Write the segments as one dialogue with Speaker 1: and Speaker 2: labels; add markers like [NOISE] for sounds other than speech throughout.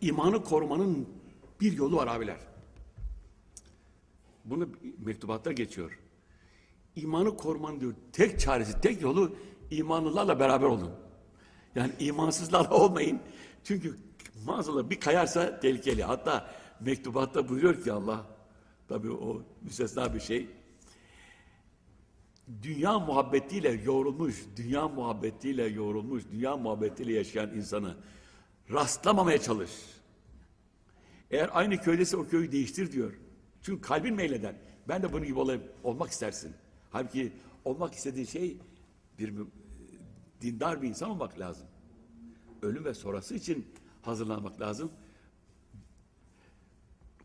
Speaker 1: İmanı korumanın bir yolu var abiler. Bunu mektubatta geçiyor. İmanı korumanın diyor tek çaresi, tek yolu imanlılarla beraber olun. Yani imansızlarla [LAUGHS] olmayın. Çünkü maazallah bir kayarsa tehlikeli. Hatta mektubatta buyuruyor ki Allah, tabii o müstesna bir şey. Dünya muhabbetiyle yoğrulmuş, dünya muhabbetiyle yoğrulmuş, dünya muhabbetiyle yaşayan insanı rastlamamaya çalış. Eğer aynı köydeyse o köyü değiştir diyor. Çünkü kalbin meyleder. Ben de bunun gibi olayım, olmak istersin. Halbuki olmak istediğin şey bir dindar bir insan olmak lazım. Ölüm ve sonrası için hazırlanmak lazım.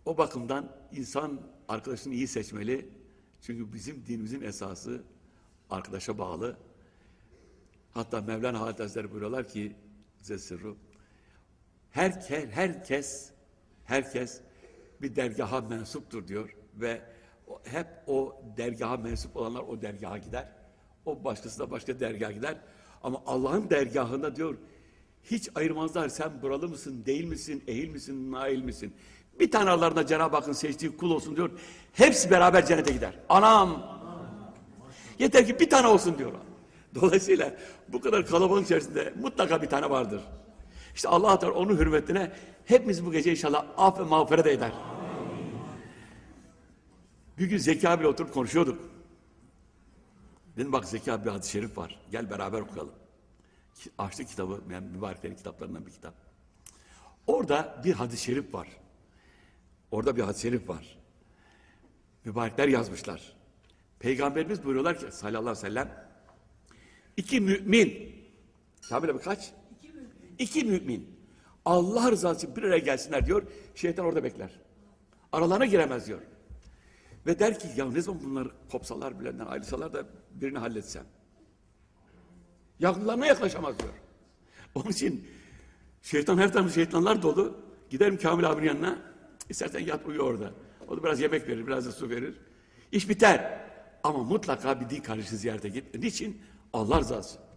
Speaker 1: O bakımdan insan arkadaşını iyi seçmeli. Çünkü bizim dinimizin esası arkadaşa bağlı. Hatta Mevlana Hazretleri buyuruyorlar ki size sırrı herkes, herkes, herkes bir dergaha mensuptur diyor ve hep o dergaha mensup olanlar o dergaha gider. O başkası da başka dergaha gider. Ama Allah'ın dergahında diyor hiç ayırmazlar sen buralı mısın, değil misin, ehil misin, nail misin? Bir tane aralarında Cenab-ı Hakk'ın seçtiği kul olsun diyor. Hepsi beraber cennete gider. Anam! Yeter ki bir tane olsun diyor. Dolayısıyla bu kadar kalabalığın içerisinde mutlaka bir tane vardır. İşte Allah Teala onun hürmetine hepimiz bu gece inşallah af ve mağfiret eder. Bir gün Zeki abiyle oturup konuşuyorduk. Dedim bak Zeki abi bir hadis-i şerif var. Gel beraber okuyalım. Açtı kitabı, yani mübareklerin kitaplarından bir kitap. Orada bir hadis-i şerif var. Orada bir hadis-i şerif var. Mübarekler yazmışlar. Peygamberimiz buyuruyorlar ki sallallahu aleyhi ve sellem iki mümin Kamil abi kaç? İki mümin. Allah rızası için bir araya gelsinler diyor. Şeytan orada bekler. Aralarına giremez diyor. Ve der ki ya ne zaman bunlar kopsalar bilenden ayrılsalar da birini halletsem. Yakınlarına yaklaşamaz diyor. Onun için şeytan her tarafı şeytanlar dolu. Giderim Kamil abinin yanına. İstersen yat uyu orada. O da biraz yemek verir, biraz da su verir. İş biter. Ama mutlaka bir din kardeşini ziyarete git. Niçin? Allah rızası.